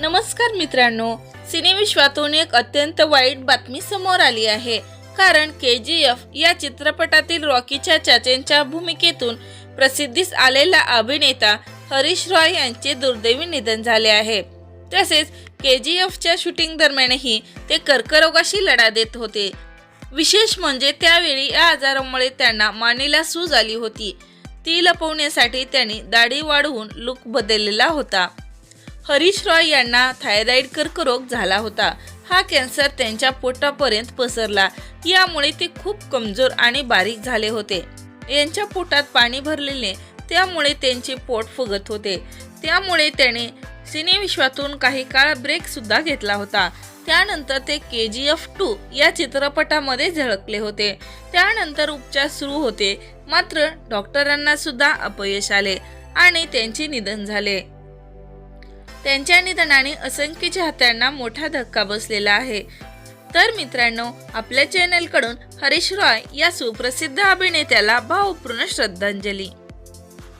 नमस्कार मित्रांनो सिनेविश्वातून एक अत्यंत वाईट बातमी समोर आली आहे. कारण के जी एफ या चित्रपटातील रॉकीच्या चाचेंच्या भूमिकेतून प्रसिद्धीस आलेला अभिनेता हरीश रॉय यांचे दुर्दैवी निधन झाले आहे. तसेच के जी एफच्या शूटिंग दरम्यानही ते कर्करोगाशी लढा देत होते. विशेष म्हणजे त्यावेळी या आजारामुळे त्यांना मानेला सूज आली होती. ती लपवण्यासाठी त्यांनी दाढी वाढवून लुक बदललेला होता. हरीश रॉय यांना थायरॉइड कर्करोग झाला होता. हा कॅन्सर त्यांच्या पोटापर्यंत पसरला. यामुळे ते खूप कमजोर आणि बारीक झाले होते. यांच्या पोटात पाणी भरलेले त्यामुळे त्यांचे पोट फुगत होते. त्यामुळे त्याने सिनेविश्वातून काही काळ ब्रेक सुद्धा घेतला होता. त्यानंतर ते के जी एफ टू या चित्रपटामध्ये झळकले होते. त्यानंतर उपचार सुरू होते. मात्र डॉक्टरांना सुद्धा अपयश आले आणि त्यांचे निधन झाले. त्यांच्या निधनाने असंख्य चाहत्यांना मोठा धक्का बसलेला आहे. तर मित्रांनो आपल्या चॅनलकडून हरीश रॉय या सुप्रसिद्ध अभिनेत्याला भावपूर्ण श्रद्धांजली.